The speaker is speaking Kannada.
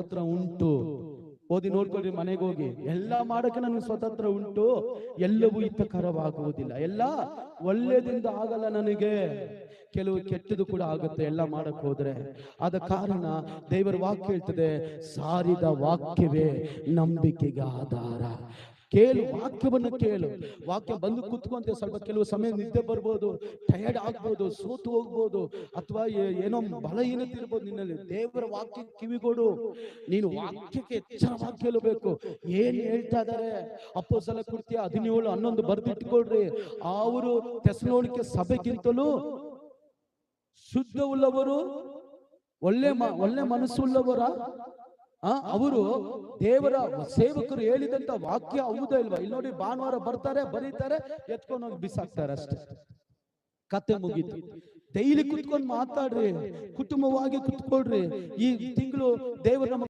ಸ್ವತಂತ್ರ ಉಂಟು. ಓದಿ ನೋಡ್ಕೊಳ್ರಿ ಮನೆಗೆ ಹೋಗಿ. ಎಲ್ಲ ಮಾಡಕ್ಕೆ ನನಗೆ ಸ್ವತಂತ್ರ ಉಂಟು. ಎಲ್ಲವೂ ಹಿತಕರವಾಗುವುದಿಲ್ಲ. ಎಲ್ಲ ಒಳ್ಳೆಯದಿಂದ ಆಗಲ್ಲ ನನಗೆ. ಕೆಲವು ಕೆಟ್ಟದು ಕೂಡ ಆಗುತ್ತೆ ಎಲ್ಲ ಮಾಡಕ್ ಹೋದ್ರೆ. ಆದ ಕಾರಣ ದೇವರ ವಾಕ್ಯ ಹೇಳ್ತದೆ, ಸಾರಿದ ವಾಕ್ಯವೇ ನಂಬಿಕೆಗೆ ಆಧಾರ. ಕೇಳು, ವಾಕ್ಯವನ್ನು ಕೇಳು. ವಾಕ್ಯ ಬಂದು ಕುತ್ಕೊಂತೆ ಸ್ವಲ್ಪ ಕೆಲವು ಸಮಯ ನಿದ್ದೆ ಬರ್ಬೋದು ಟಯರ್ಡ್ ಆಗ್ಬೋದು, ಸೋತು ಹೋಗ್ಬೋದು, ಅಥವಾ ಏನೋ ಬಲಹೀನತೆ ಇರ್ಬೋದು ನಿನ್ನಲ್ಲಿ. ದೇವರ ವಾಕ್ಯ ಕಿವಿಗೊಡು. ನೀನು ವಾಕ್ಯಕ್ಕೆ ಎಚ್ಚರವಾಗಿ ಕೇಳಬೇಕು. ಏನ್ ಹೇಳ್ತಾ ಇದಾರೆ ಅಪ್ಪೋ ಸಲ ಕೃತ್ಯ ಹದಿನೇಳು, ಹನ್ನೊಂದು ಬರ್ದಿಟ್ಕೊಳ್ರಿ. ಅವರು ತೆಸನೋಳಿಕೆ ಸಭೆಗಿಂತಲೂ ಶುದ್ಧವುಳ್ಳವರು, ಒಳ್ಳೆ ಮ- ಒಳ್ಳೆ ಮನಸ್ಸುಳ್ಳವರ ಅವರು ದೇವರ ಸೇವಕರು ಹೇಳಿದಂತ ವಾಕ್ಯ ಹೌದಾ ಇಲ್ವಾ? ಇಲ್ಲಿ ನೋಡಿ ಭಾನುವಾರ ಬರ್ತಾರೆ ಬರೀತಾರೆ ಎತ್ಕೊಂಡು ಹೋಗಿ ಬಿಸಾಕ್ತಾರೆ ಅಷ್ಟೇ. ಕತೆ ಮುಗಿತು. ಡೈಲಿ ಕುತ್ಕೊಂಡು ಮಾತಾಡ್ರಿ ಕುಟುಂಬವಾಗಿ ಕುತ್ಕೊಳ್ರಿ. ಈ ತಿಂಗಳು ದೇವರು